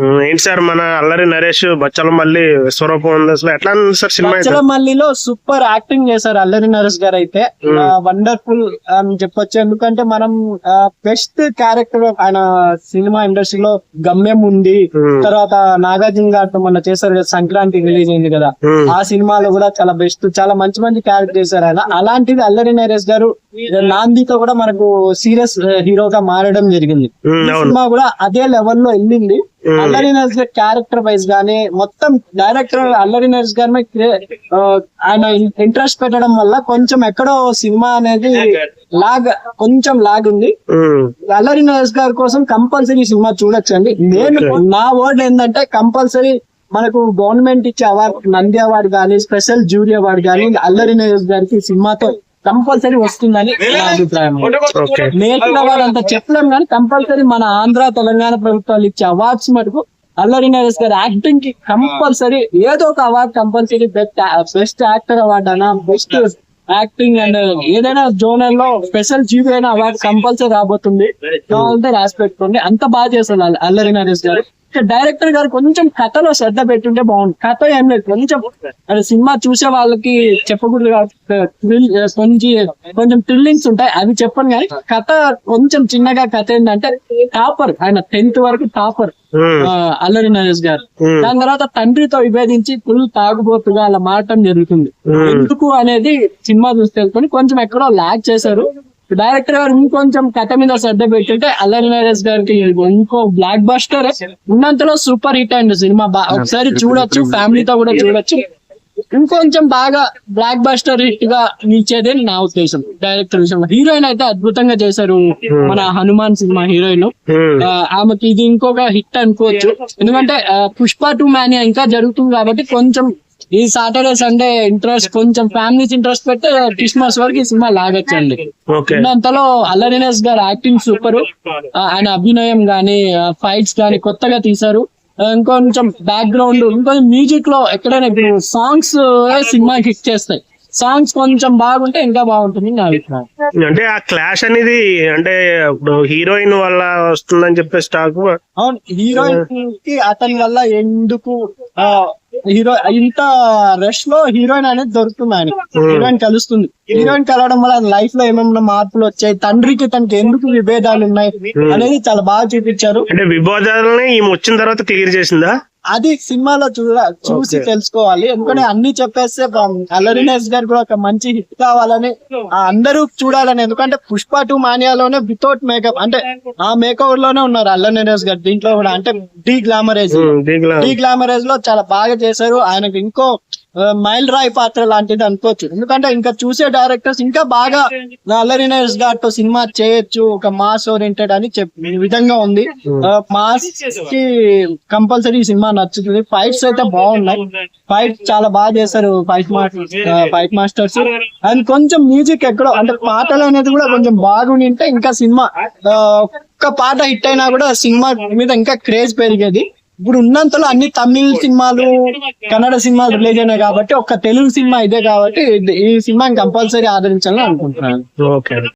ఏంటి సార్ మన అల్లరి నరేష్ బచ్చల మళ్ళీ స్వరూపం ఉంది అసలు ఎట్లా సార్ సినిమా అయితే? బచ్చల మల్లిలో సూపర్ యాక్టింగ్ చేశారు అల్లరి నరేష్ గారు అయితే. వండర్ఫుల్ అని చెప్పొచ్చు ఎందుకంటే మనం బెస్ట్ క్యారెక్టర్ ఆయన సినిమా ఇండస్ట్రీలో గమ్యం ఉంది. తర్వాత నాగార్జున గారితో మొన్న చేశారు సంక్రాంతి రిలీజ్ అయింది కదా ఆ సినిమాలో కూడా చాలా బెస్ట్ చాలా మంచి మంచి క్యారెక్టర్ చేశారు ఆయన అలాంటిది అల్లరి నరేష్ గారు నాందితో కూడా మనకు సీరియస్ హీరోగా మారడం జరిగింది సినిమా కూడా అదే లెవెల్లో వెళ్ళింది. అల్లరి నర్స్ క్యారెక్టర్ వైజ్ గానీ మొత్తం డైరెక్టర్ అల్లరి నర్స్ గారి ఆయన ఇంట్రెస్ట్ పెట్టడం వల్ల కొంచెం ఎక్కడో సినిమా అనేది లాగ్ కొంచెం లాగ్ ఉంది. అల్లరి నరేష్ గారి కోసం కంపల్సరీ సినిమా చూడొచ్చండి. నేను నా వర్డ్ ఏంటంటే కంపల్సరీ మనకు గవర్నమెంట్ ఇచ్చే అవార్డు నంది అవార్డు కానీ స్పెషల్ జ్యూరీ అవార్డు కానీ అల్లరి నరేష్ గారికి సినిమాతో కంపల్సరీ వస్తుందని నా అభిప్రాయం. అవార్డు అంత చెప్పలేం కానీ కంపల్సరీ మన ఆంధ్ర తెలంగాణ ప్రభుత్వాలు ఇచ్చే అవార్డ్స్ మటుకు అల్లరి నరేష్ గారి యాక్టింగ్కి కంపల్సరీ ఏదో ఒక award compulsory best best actor award అనా బెస్ట్ యాక్టింగ్ అండ్ ఏదైనా జోనల్లో స్పెషల్ జీవీ అయినా అవార్డ్ కంపల్సరీ రాబోతుంది. కావాలంటే రాసి పెట్టుకోండి అంత బాగా చేస్తారు అల్లరి నరేష్ గారు. డైరెక్టర్ గారు కొంచెం కథలో శ్రద్ధ పెట్టుంటే బాగుంది కథ ఏం లేదు కొంచెం అంటే సినిమా చూసే వాళ్ళకి చెప్పకూడదు కొంచెం కొంచెం థ్రిల్లింగ్స్ ఉంటాయి అవి చెప్పను కానీ కథ కొంచెం చిన్నగా కథ ఏంటంటే టాపర్ ఆయన టెన్త్ వరకు టాపర్. అల్లరి నరేష్ గారు. దాని తర్వాత తండ్రితో విభేదించి ఫుల్ తాగుబోతుగా అలా మారటం జరుగుతుంది. ఎందుకు అనేది సినిమా చూసి తెలుసుకొని కొంచెం ఎక్కడో లాగ్ చేశారు. డైరెక్టర్ గారు ఇంకొంచెం కథ మీద శ్రద్ధ పెట్టుంటే అల్లరి నరేష్ గారికి ఇంకో బ్లాక్ బస్టర్ ఉన్నంతలో సూపర్ హిట్ అయింది సినిమా. బా- ఒకసారి చూడొచ్చు ఫ్యామిలీతో కూడా చూడొచ్చు. ఇంకొంచెం బాగా బ్లాక్ బస్టర్ హిట్గా నిలిచేదే నా ఉద్దేశం. డైరెక్టర్ విషయంలో. హీరోయిన్ అయితే అద్భుతంగా చేశారు మన హనుమాన్ సినిమా హీరోయిన్. ఆ, ఆమెకి ఇది ఇంకొక హిట్ అనుకోవచ్చు. ఎందుకంటే పుష్ప టూ మ్యానియా ఇంకా జరుగుతుంది కాబట్టి కొంచెం ఈ సాటర్డే సండే ఇంట్రెస్ట్ కొంచెం ఫ్యామిలీస్ ఇంట్రెస్ట్ పెడితే క్రిస్మస్ వరకు ఈ సినిమా లాగొచ్చండి. ఓకే ఉన్నంతలో అల్లరినెస్ గారు యాక్టింగ్ సూపర్ ఆయన అభినయం గానీ ఫైట్స్ గానీ కొత్తగా తీశారు. ఇంకొంచెం బ్యాక్గ్రౌండ్ ఇంకొంచెం మ్యూజిక్లో ఎక్కడైనా ఇప్పుడు సాంగ్స్ సినిమా హిట్ చేస్తాయి. సాంగ్స్ కొంచెం బాగుంటే ఇంకా బాగుంటుంది నా అభిప్రాయం. అంటే ఆ క్లాష్ అనేది అంటే ఇప్పుడు హీరోయిన్ వల్ల వస్తుందని చెప్పేసి టాక్ అవును హీరోయిన్కి అతని వల్ల ఎందుకు ఆ, హీరో ఇంత రష్లో హీరోయిన్ అనేది దొరుకుతుంది ఆయన హీరోయిన్ కలుస్తుంది. హీరోయిన్ కలవడం వల్ల లైఫ్లో ఏమేమైనా మార్పులు వచ్చాయి? తండ్రికి తనకి ఎందుకు విభేదాలు ఉన్నాయి? అనేది చాలా బాగా చూపించారు. అంటే విభోజనాలని ఈ వచ్చిన తర్వాత క్లియర్ చేసిందా? అది సినిమాలో చూడ చూసి. తెలుసుకోవాలి. ఎందుకంటే అన్ని చెప్పేస్తే అల్లరినేస్ గారు కూడా ఒక మంచి హిట్ కావాలని అందరూ చూడాలని. ఎందుకంటే పుష్ప టూ మానియాలోనే వితౌట్ మేకప్ అంటే ఆ మేకప్లోనే ఉన్నారు అల్లరినేస్ గారు దీంట్లో కూడా. అంటే డీ గ్లామరేజ్. దీంట్లో డీ గ్లామరేజ్లో చాలా బాగా చేశారు. ఆయనకు ఇంకో మైల్ రాయ్ పాత్ర లాంటిది అనుకోవచ్చు. ఎందుకంటే ఇంకా చూసే డైరెక్టర్స్ ఇంకా బాగా అల్లరినర్స్ గారితో సినిమా చేయొచ్చు ఒక మాస్ ఓరియంటెడ్ అని చెప్ విధంగా ఉంది. మాస్కి కంపల్సరీ సినిమా నచ్చుతుంది. ఫైట్స్ అయితే బాగున్నాయి. ఫైట్ చాలా బాగా చేశారు fight masters fight masters and కొంచెం మ్యూజిక్ ఎక్కడో అంటే పాటలు అనేది కూడా కొంచెం బాగుంటే ఇంకా సినిమా ఒక్క పాట హిట్ అయినా కూడా సినిమా మీద ఇంకా క్రేజ్ పెరిగేది. ఇప్పుడు ఉన్నంతలో అన్ని తమిళ సినిమాలు కన్నడ సినిమాలు రిలీజ్ అయినాయి కాబట్టి ఒక్క తెలుగు సినిమా ఇదే కాబట్టి ఈ సినిమాని కంపల్సరీ ఆదరించాలని అనుకుంటున్నాను. ఓకే.